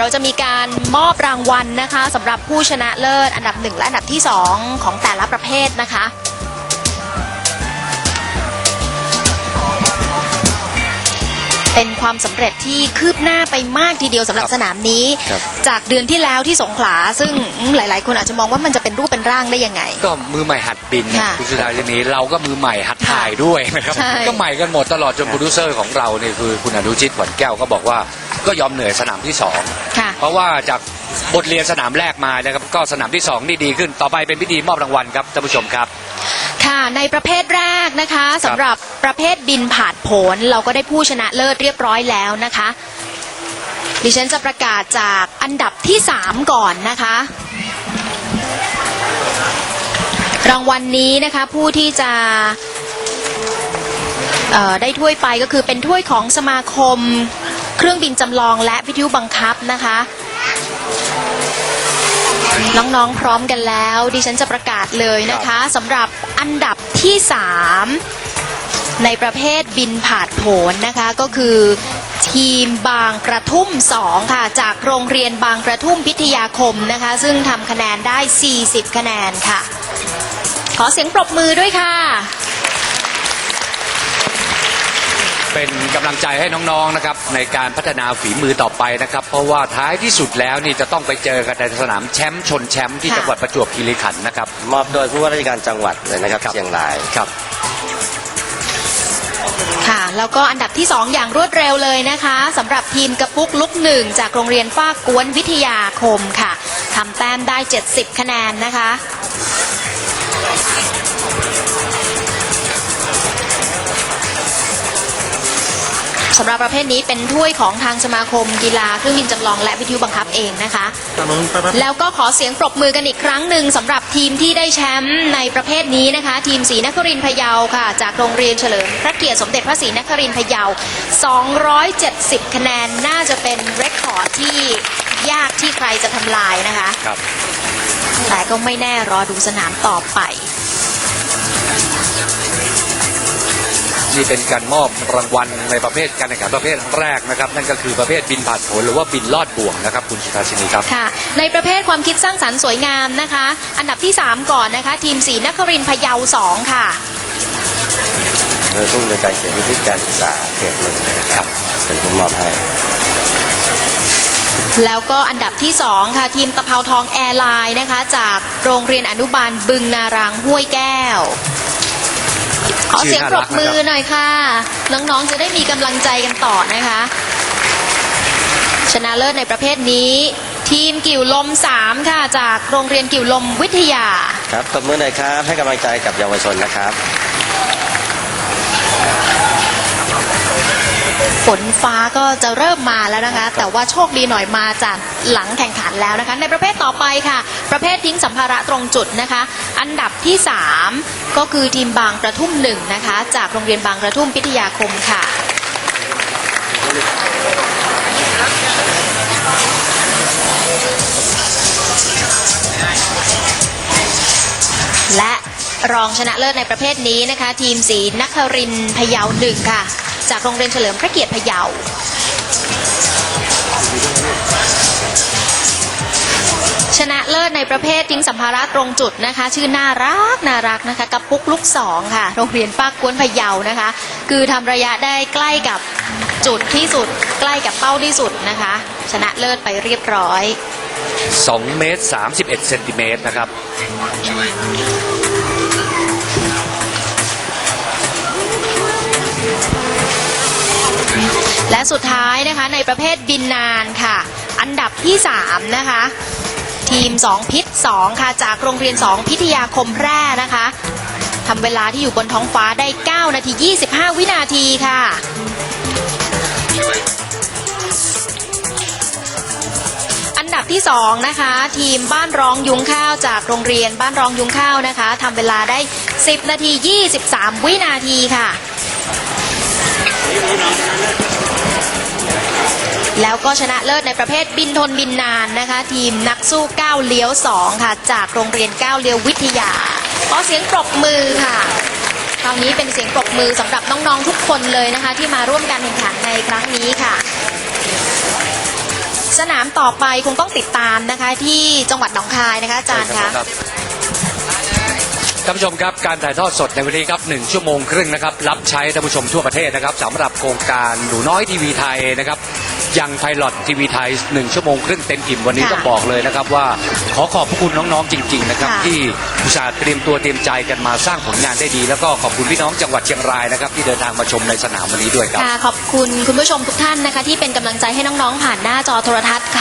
เราจะมีการมอบรางวัลนะคะสำหรับผู้ชนะเลิศอันดับหนึ่งและอันดับที่สองของแต่ละประเภทนะคะ เป็นความสำเร็จที่คืบหน้าไปมากทีเดียวสำหรับครับสนามนี้ ครับ จากเดือนที่แล้วที่สงขลาซึ่งอืมหลาย ๆ คนอาจจะมองว่ามันจะเป็นรูปเป็นร่างได้ยังไง ก็มือใหม่หัดบินนะค่ะคุณสุดาทีนี้เราก็มือใหม่หัดถ่ายด้วยนะครับ ใช่ ก็ใหม่กันหมดตลอดจนโปรดิวเซอร์ของเราเนี่ยคือคุณอนุชิตขวัญแก้วก็บอกว่าก็ยอมเหนื่อยสนามที่สองค่ะ เพราะว่าจากบทเรียนสนามแรกมานะครับก็สนามที่สองนี่ดีขึ้นต่อไปเป็นพิธีมอบรางวัลครับท่านผู้ชมครับ ค่ะในประเภทแรกนะคะสำหรับประเภทบินผ่านผล เราก็ได้ผู้ชนะเลิศเรียบร้อยแล้วนะคะ ดิฉันจะประกาศจากอันดับที่ 3 ก่อนนะคะ รางวัลนนี้นะคะผู้ที่จะเอ่อได้ถ้วยไปก็คือเป็นถ้วยของสมาคม เครื่องบินจำลองและวิทยุบังคับนะคะ น้องๆพร้อมกันแล้ว ดิฉันจะประกาศเลยนะคะสำหรับ อันดับที่ 3 ในประเภทบินผ่านผลนะคะก็คือทีมบางกระทุ่ม 2 ค่ะ จากโรงเรียนบางกระทุ่มพิทยาคมนะคะ ซึ่งทำคะแนนได้ 40 คะแนนค่ะ ขอเสียงปรบมือด้วยค่ะ เป็นกำลังใจให้น้องๆนะครับในการพัฒนาฝีมือต่อไปนะครับ เพราะว่าท้ายที่สุดแล้วนี่จะต้องไปเจอกันในสนามแชมป์ชนแชมป์ที่ค่ะ จังหวัดประจวบคีรีขันธ์นะครับ มอบโดยผู้ว่าราชการจังหวัดเลยนะครับครับ เชียงราย ครับ ค่ะ แล้วก็อันดับที่ 2 อย่างรวดเร็วเลยนะคะสำหรับทีมกระปุกลุกหนึ่งจากโรงเรียนฟ้ากกวนวิทยาคมค่ะทำแต้มได้ 70 คะแนนนะคะ สำหรับประเภทนี้เป็นถ้วยของทางสมาคมกีฬาเครื่องบินจำลองและวิทยุบังคับเองนะคะ แล้วก็ขอเสียงปรบมือกันอีกครั้งหนึ่งสำหรับทีมที่ได้แชมป์ในประเภทนี้นะคะ ทีมศรีนครินทร์พะเยาค่ะ จากโรงเรียนเฉลิมพระเกียรติสมเด็จพระศรีนครินทร์พะเยา 270 คะแนนน่าจะเป็นเรคคอร์ดที่ยากที่ใครจะทำลายนะคะครับแต่ก็ไม่แน่รอดูสนามต่อไป นี่เป็นการมอบรางวัลในประเภทการแข่งขันประเภทแรกนะครับ นั่นก็คือประเภทบินผ่านผลหรือว่าบินลอดบ่วงนะครับ คุณสุธาชินีครับค่ะ ในประเภทความคิดสร้างสรรค์สวยงามนะคะ อันดับที่ 3 ก่อนนะคะ ทีมศรีนครินทร์พะเยา2ค่ะโดยผู้อำนวยการเขตวิทยการศึกษาเขตหนึ่งนะครับเป็นผู้มอบให้แล้วก็อันดับที่ 2 ค่ะ ทีมตะเภาทองแอร์ไลน์นะคะ จากโรงเรียนอนุบาลบึงนารางห้วยแก้ว ขอเสียงปรบมือหน่อยค่ะ น้องๆจะได้มีกำลังใจกันต่อนะคะ ชนะเลิศในประเภทนี้ ทีมกิ่วลม 3 ค่ะ จากโรงเรียนกิ่วลมวิทยา ครับตบมือหน่อยครับ ให้กำลังใจกับเยาวชนนะครับ ฝนฟ้าก็จะเริ่มมาแล้วนะคะ แต่ว่าโชคดีหน่อยมาจากหลังแข่งขันแล้วนะคะ ในประเภทต่อไปค่ะ ประเภททิ้งสัมภาระตรงจุดนะคะ อันดับที่ 3 ก็คือทีมบางกระทุ่มหนึ่งนะคะ จากโรงเรียนบางกระทุ่มพิทยาคมค่ะ รองชนะเลิศในประเภทนี้นะคะ ทีมสีนักครินพะเยาหนึ่งค่ะ จากโรงเรียนเฉลิมพระเกียรติพะเยาชนะเลิศในประเภททิ้งสัมภาระตรงจุดนะคะ ชื่อน่ารักน่ารักนะคะกับปุ๊กลูกสองค่ะ โรงเรียนปากวนพะเยานะคะ คือทำระยะได้ใกล้กับจุดที่สุด ใกล้กับเป้าที่สุดนะคะ ชนะเลิศไปเรียบร้อย2เมตร31เซนติเมตรนะครับ และสุดท้ายนะคะในประเภทบินนานค่ะ อันดับที่ 3 นะคะ ทีม 2 พิษ 2 ค่ะ จากโรงเรียน 2 พิทยาคมแพร่นะคะทำเวลาที่อยู่บนท้องฟ้าได้ 9 นาที 25 วินาทีค่ะอันดับที่2นะคะทีมบ้านร้องยุงข้าวจากโรงเรียนบ้านร้องยุงข้าวนะคะทำเวลาได้ 10 นาที 23 วินาทีค่ะ แล้วก็ชนะเลิศในประเภทบินทนบินนานนะคะ ทีมนักสู้ก้าวเลี้ยว 2 ค่ะ จากโรงเรียนก้าวเลี้ยววิทยาขอเสียงปรบมือค่ะ คราวนี้เป็นเสียงปรบมือสำหรับน้องๆทุกคนเลยนะคะ ที่มาร่วมการแข่งขันในครั้งนี้ค่ะ สนามต่อไปคงต้องติดตามนะคะ ที่จังหวัดหนองคายนะคะอาจารย์คะ ท่านผู้ชมครับการถ่ายทอดสดในวันนี้ครับหนึ่งชั่วโมงครึ่งนะครับรับใช้ท่านผู้ชมทั่วประเทศนะครับสำหรับโครงการหนูน้อยทีวีไทยนะครับยังไพลอตทีวีไทยหนึ่งชั่วโมงครึ่งเต็มอิ่มวันนี้ค่ะต้องบอกเลยนะครับว่าขอขอบพระคุณน้องๆจริง ๆ นะครับ ค่ะที่อุตส่าห์เตรียมตัวเตรียมใจกันมาสร้างผลงานได้ดี แล้วก็ขอบคุณพี่น้องจังหวัดเชียงรายนะครับ ที่เดินทางมาชมในสนามวันนี้ด้วยครับ ค่ะขอบคุณคุณผู้ชมทุกท่านนะคะ ที่เป็นกำลังใจให้น้องๆผ่านหน้าจอโทรทัศน์ค่ะ